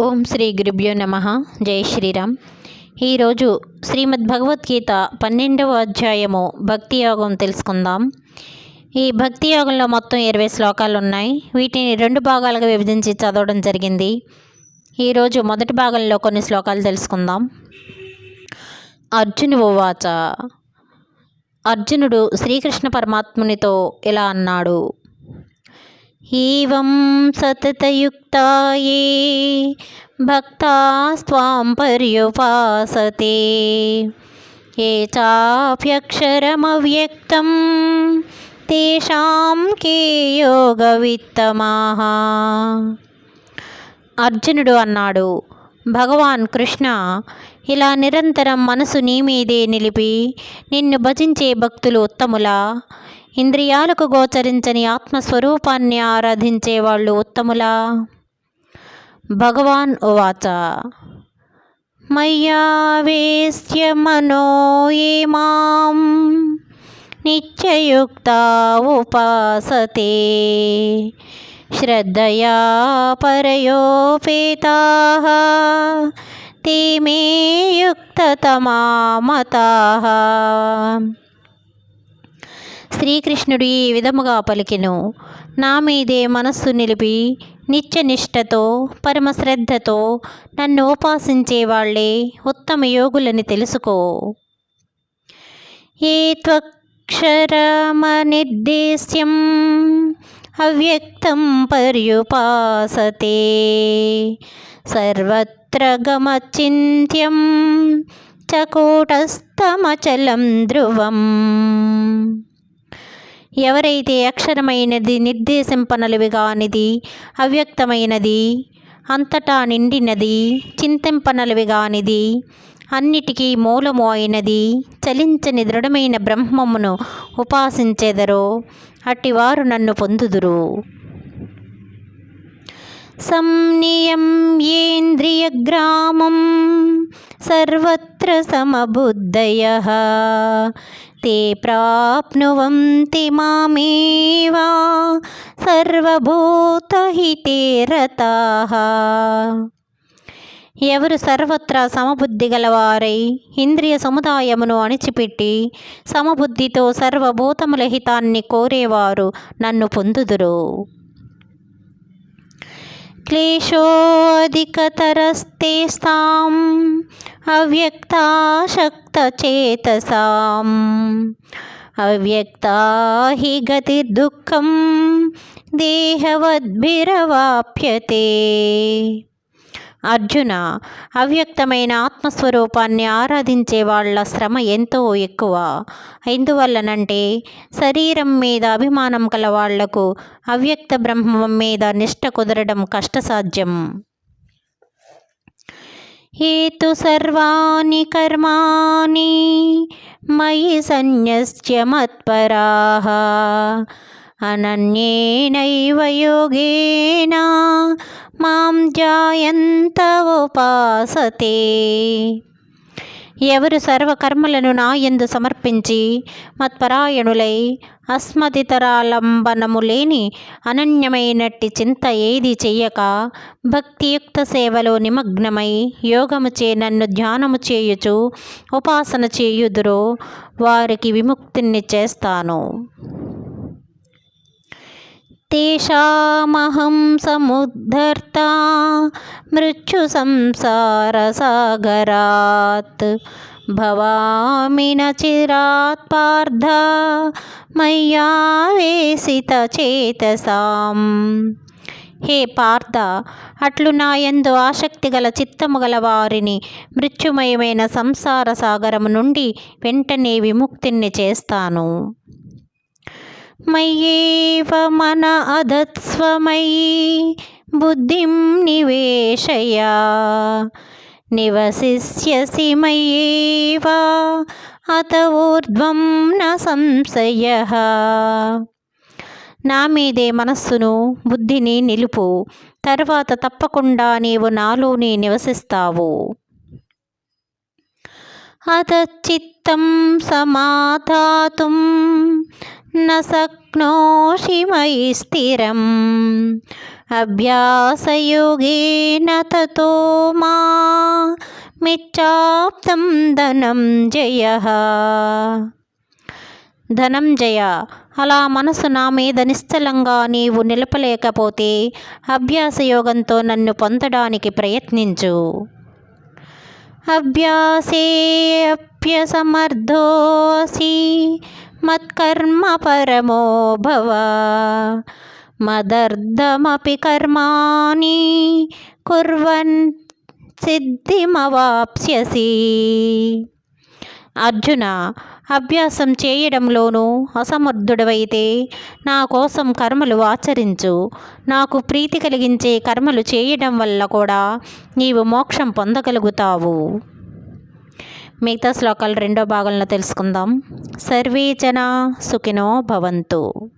ఓం శ్రీ గురుభ్యో నమ. జై శ్రీరామ్. ఈరోజు శ్రీమద్ భగవద్గీత పన్నెండవ అధ్యాయము భక్తి యోగం తెలుసుకుందాం. ఈ భక్తి యోగంలో మొత్తం ఇరవై శ్లోకాలు ఉన్నాయి. వీటిని రెండు భాగాలుగా విభజించి చదవడం జరిగింది. ఈరోజు మొదటి భాగంలో కొన్ని శ్లోకాలు తెలుసుకుందాం. అర్జును ఉవాచ అర్జునుడు శ్రీకృష్ణ పరమాత్మునితో ఇలా అన్నాడు. ఏవం సతతయుక్తాయే. ఏ భక్తాస్త్వాం పర్యుపాసతే. ఏ చాప్యక్షరమవ్యక్తం. తేషాం కే యోగవిత్తమాహ. అర్జునుడు అన్నాడు భగవాన్ కృష్ణ ఇలా నిరంతరం మనసు నీ మీదే నిలిపి నిన్ను భజించే భక్తులు ఉత్తములా? ఇంద్రియాలకు గోచరించని ఆత్మస్వరూపాన్ని ఆరాధించే వాళ్ళు ఉత్తములా? భగవాన్ ఉవాచ. మయ్యావేశ్య మనో ఏ మాం నిత్యయుక్త ఉపాసతే. శ్రద్ధయా పరయోపేతా ते मे యుక్తతమా శ్రీకృష్ణుడు ఈ విధముగా పలికెను. నా మీదే మనస్సు నిలిపి నిత్యనిష్టతో పరమశ్రద్ధతో నన్ను ఉపాసించే వాళ్ళే ఉత్తమ యోగులని తెలుసుకో. ఏ త్వక్షరమనిర్దేశ్యం అవ్యక్తం పర్యుపాసతే. సర్వత్ర గమచింత్యం చకోటస్థమచలం ధ్రువం. ఎవరైతే అక్షరమైనది నిర్దేశింపనలువి కానిది అవ్యక్తమైనది అంతటా నిండినది చింతింపనలువి కానిది అన్నిటికీ మూలము అయినది చలించని దృఢమైన బ్రహ్మమును ఉపాసించెదరో అట్టివారు నన్ను పొందుదురు. సంనియమ్యేంద్రియగ్రామం సర్వత్ర సమబుద్ధయः. ते ప్రాప్నువంతి మామేవా. సర్వభూతహితే ఎవరు సర్వత్రా సమబుద్ధి గలవారై ఇంద్రియ సముదాయమును అణిచిపెట్టి సమబుద్ధితో సర్వభూతముల హితాన్ని కోరేవారు నన్ను పొందుదురు. क्लेशोऽधिकतरस्तेस्ताम् अव्यक्ताशक्तचेतसाम्। अव्यक्ता हि गतिर्दुःखं देहवद्भिरवाप्यते। అర్జున అవ్యక్తమైన ఆత్మస్వరూపాన్ని ఆరాధించే వాళ్ళ శ్రమ ఎంతో ఎక్కువ. ఎందువల్లనంటే శరీరం మీద అభిమానం కల వాళ్ళకు అవ్యక్త బ్రహ్మం మీద నిష్ట కుదరడం కష్టసాధ్యం. ఏతు సర్వాణి కర్మాణి మయి సన్యస్య మత్పరాహ అనన్యేనైవ యోగేన? మాం జాయంత ఉపాసతే ఎవరు సర్వకర్మలను నా యందు సమర్పించి మత్పరాయణులై అస్మదితరాలంబనము లేని అనన్యమైనట్టి చింత ఏది చెయ్యక భక్తియుక్త సేవలో నిమగ్నమై యోగముచే నన్ను ధ్యానము చేయుచు ఉపాసన చేయుదురో వారికి విముక్తిని చేస్తాను. తేషామహం సముద్ధర్త మృత్యు సంసారసాగరాత్ భవామి చిరాత్ పార్థ మయ్యావేసిత చేతసాం హే పార్థ అట్లు నాయందు ఆసక్తి గల చిత్తము గల వారిని మృత్యుమయమైన సంసార సాగరము నుండి వెంటనే విముక్తిని చేస్తాను. మయ్యేవ మన అధత్స్వమయీ బుద్ధిం నివేశయ. నివసిష్యసి మయ్యేవ అత ఊర్ధ్వం న సంశయ. నా మీదే మనస్సును బుద్ధిని నిలుపు. తర్వాత తప్పకుండా నీవు నాలోనే నివసిస్తావు. అతచిత్తం సమాధాతుం న శక్నోషి మయి స్థిరం. అభ్యాసయోగేన తతో మా మిచ్చాప్తం ధనం జయ. ధనంజయ అలా మనసు నా మీద నిశ్చలంగా నీవు నిలపలేకపోతే అభ్యాసయోగంతో నన్ను పొందడానికి ప్రయత్నించు. अभ्यासे अभ्यासेऽप्यसमर्थोऽसि मत्कर्म परमो भव। मदर्धमपि कर्माणि कुर्वन् सिद्धिमवाप्स्यसि। అర్జున అభ్యాసం చేయడంలోనూ అసమర్థుడవైతే నా కోసం కర్మలు ఆచరించు. నాకు ప్రీతి కలిగించే కర్మలు చేయడం వల్ల కూడా నీవు మోక్షం పొందగలుగుతావు. మిగతా శ్లోకాలు రెండో భాగంలో తెలుసుకుందాం. సర్వే జన సుఖినో భవంతు.